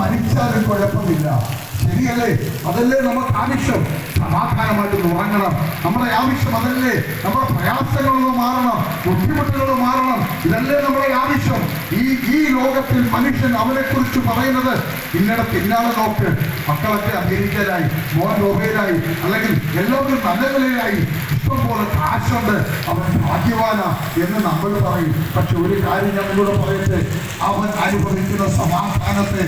മരിച്ചാലും കുഴപ്പമില്ല. ശരിയല്ലേ? അതല്ലേ നമുക്ക് ആവശ്യം? സമാധാനമായിട്ട് ഉറങ്ങണം. നമ്മുടെ ആവശ്യം അതല്ലേ? നമ്മുടെ പ്രയാസങ്ങളൊന്ന് മാറണം. ബുദ്ധിമുട്ടുകൾ മാറണം. ഇതല്ലേ നമ്മുടെ ആവശ്യം? ഈ ഈ ലോകത്തിൽ മനുഷ്യൻ അവനെ കുറിച്ച് പറയുന്നത് ഇന്നടത്ത് പിന്നാലെ നോക്ക്. മക്കളൊക്കെ അമേരിക്കയിലായി മോൻ ലോകയിലായി അല്ലെങ്കിൽ എല്ലാവരും നല്ല നിലയിലായി. ഇഷ്ടം പോലെ കാശുണ്ട് അവൻ ഭാഗ്യവാന എന്ന് നമ്മൾ പറയും. പക്ഷെ ഒരു കാര്യം ഞാൻ നിങ്ങളോട് പറയട്ടെ? അവൻ അനുഭവിക്കുന്ന സമാധാനത്തെ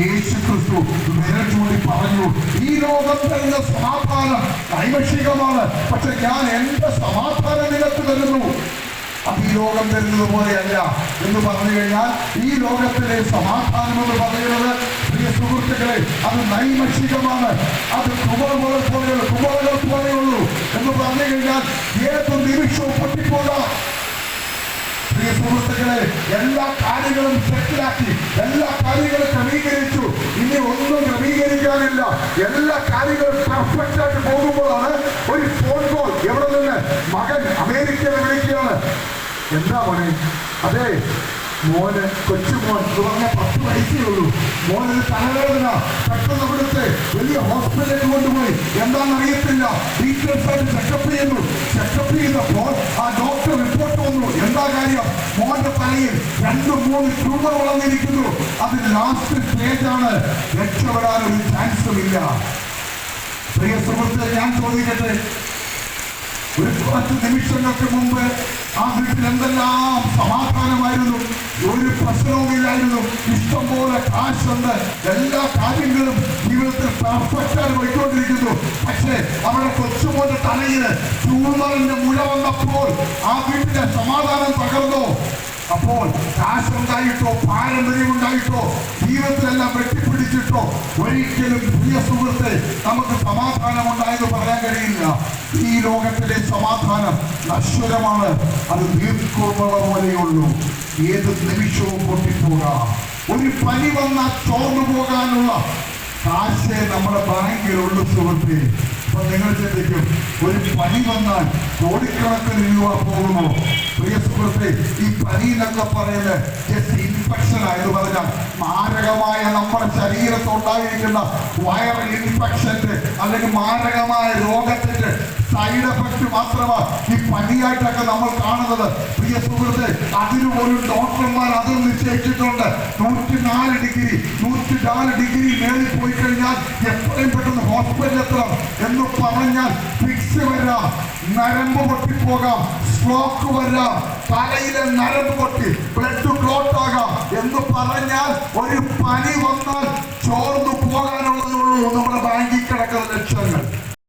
യേശു ക്രിസ്തു വിരച്ചൂടി പറഞ്ഞു ഈ ലോകത്തിലുള്ള സമാധാനം നൈമഷികമാണ് പക്ഷെ ഞാൻ എന്റെ സമാധാനം നിങ്ങൾക്ക് തരുന്നു അത് ഈ ലോകം തരുന്നത് പോലെയല്ല എന്ന് പറഞ്ഞു കഴിഞ്ഞാൽ ഈ ലോകത്തിലെ സമാധാനം എന്ന് പറയുന്നത് സുഹൃത്തുക്കളെ അത് നൈമഷികമാണ്. അത് കുമളകൾ പോലെയുള്ള കുമളകൾ പോലെയുള്ളൂ എന്ന് പറഞ്ഞു കഴിഞ്ഞാൽ ഏത് നിമിഷവും പൊട്ടിപ്പോകാം. സുഹൃത്തുക്കളെ എല്ലാ കാര്യങ്ങളും സെറ്റിലാക്കി എല്ലാ കാര്യങ്ങളും ക്രമീകരിച്ചു. ഇനി ഒന്നും ക്രമീകരിക്കാനില്ല. എല്ലാ കാര്യങ്ങളും പെർഫെക്റ്റ് ആയിട്ട് പോകുമ്പോഴാണ് ഒരു ഫോൺ കോൾ എവിടെ നിന്ന്? മകൻ അമേരിക്കയിൽ വിളിക്കുകയാണ്. എന്താ മോനെ? അതെ മോന് കൊച്ചുമോൻ തുടങ്ങിയ പത്ത് വയസ്സേ ഉള്ളൂ മോനൊരു തലവേദന പെട്ടെന്ന് കൊടുത്ത് വലിയ ഹോസ്പിറ്റലിൽ കൊണ്ടുപോയി. എന്താണെന്നറിയത്തില്ല. ഡീറ്റെയിൽസ് ആയിട്ട് ചെക്കപ്പ് ചെയ്യുന്നു. ചെക്കപ്പ് ചെയ്തപ്പോൾ ആ ഡോക്ടർ റിപ്പോർട്ട് വന്നു. എന്താ കാര്യം? മോന്റെ തലയിൽ രണ്ട് മൂന്ന് ട്യൂമർ വളർന്നിരിക്കുന്നു. അത് ലാസ്റ്റ് സ്റ്റേജ് ആണ്. രക്ഷപ്പെടാൻ ഒരു ചാൻസും ഇല്ല. പ്രിയ സുഹൃത്ത് ഞാൻ ചോദിക്കട്ടെ? ഒരു കുറച്ച് നിമിഷങ്ങൾക്ക് മുമ്പ് ആ വീട്ടിൽ എന്തെല്ലാം സമാധാനമായിരുന്നു? ഒരു പ്രശ്നവുമില്ലായിരുന്നു. ഇഷ്ടം പോലെ കാശുണ്ട് എല്ലാ കാര്യങ്ങളും ജീവിതത്തിൽ പെർഫെക്റ്റായി പോയിക്കൊണ്ടിരിക്കുന്നു. പക്ഷേ അവിടെ കൊച്ചുമോന്റെ തലയിൽ ട്യൂമറിന്റെ മുഴ വന്നപ്പോൾ ആ വീട്ടിലെ സമാധാനം തകർന്നോ. അപ്പോൾ കാശുണ്ടായിട്ടോ പാരമ്പര്യം ഉണ്ടായിട്ടോ ജീവിതത്തിലെല്ലാം വെട്ടിപ്പിടിച്ചിട്ടോ ഒരിക്കലും പ്രിയ സുഹൃത്തെ നമുക്ക് സമാധാനം ഉണ്ടായെന്ന് പറയാൻ കഴിയില്ല. ഈ ലോകത്തിലെ സമാധാനം നശ്വരമാണ്. അത് ദീർഘമുള്ള പോലെയുള്ളൂ. ഏത് നിമിഷവും പൊട്ടിപ്പോകാം. ഒരു പനി വന്നാൽ ചോർന്നു പോകാനുള്ള കാശേ നമ്മുടെ ബാങ്കിലുള്ള സുഹൃത്തെ. അപ്പൊ നിങ്ങൾ ചിന്തിക്കും ഒരു പനി വന്നാൽ കോടിക്കണക്കിന് രൂപ പോകുമോ സുഹൃത്തെ ഈ പനി എന്നൊക്കെ പറയുന്നത് ജസ്റ്റ് ഇൻഫെക്ഷൻ ആയെന്ന് പറഞ്ഞാൽ മാരകമായ നമ്മുടെ ശരീരത്തുണ്ടായിരിക്കുന്ന വൈറൽ ഇൻഫെക്ഷന്റെ അല്ലെങ്കിൽ മാരകമായ രോഗത്തിന്റെ സൈഡ് എഫക്ട് മാത്രമാണ് ഈ പനിയായിട്ടൊക്കെ നമ്മൾ കാണുന്നത്. പ്രിയ സുഹൃത്തെ അതിനും ഒരു ഡോക്ടർമാർ അത് നിശ്ചയിച്ചിട്ടുണ്ട് നൂറ്റി നാല് ഡിഗ്രി നൂറ്റി നാല് ഡിഗ്രി മേളിൽ പോയി കഴിഞ്ഞാൽ എത്രയും പെട്ടെന്ന് ഹോസ്പിറ്റലിൽ എത്തണം എന്ന് പറഞ്ഞാൽ ഫിക്സ് വരാം. നരമ്പ് പൊട്ടിപ്പോകാം സ്ട്രോക്ക് വരാം. തലയിലെ നരമ്പ് പൊട്ടി. ബ്ലഡ് ക്ലോട്ട് ആകാം എന്ന് പറഞ്ഞാൽ ഒരു പനി